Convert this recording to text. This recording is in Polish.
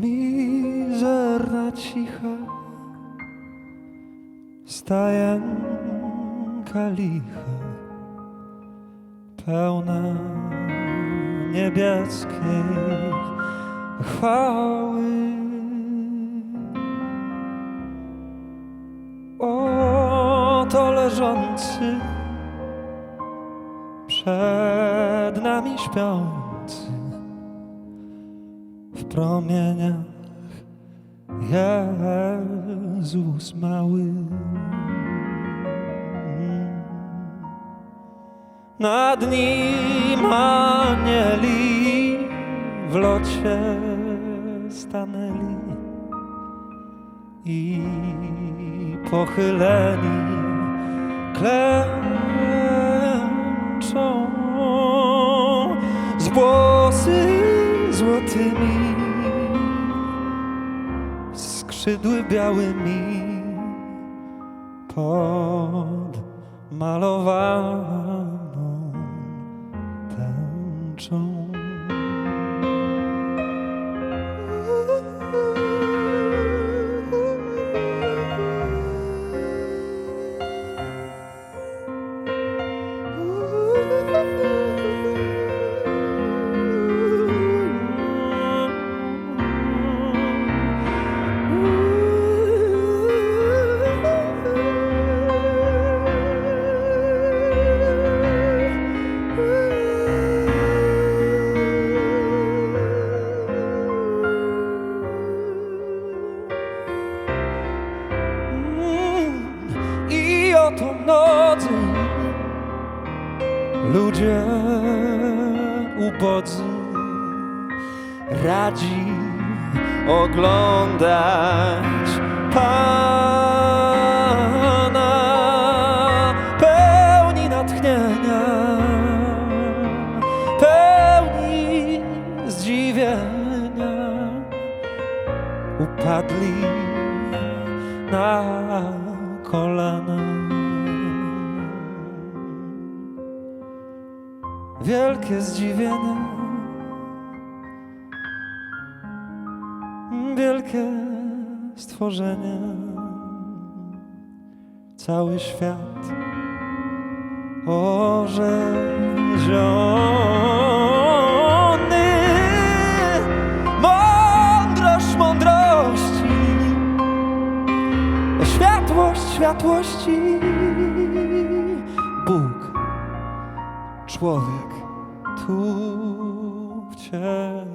mizerna, cicha, stajenka licha, pełna niebieskiej chwały. Oto leżący przed nami śpiący w promieniach Jezus mały. Nad nim anieli w locie stanęli i pochyleni klęczą z włosy złotymi, skrzydły białymi pod I oto nocy ludzie ubodzy radzi oglądać Pana. Pełni natchnienia, pełni zdziwienia. Upadli na kolana. Wielkie zdziwienie, wielkie stworzenie, cały świat orzeziony. Mądrość mądrości, światłość światłości. człowiek tu wcielony.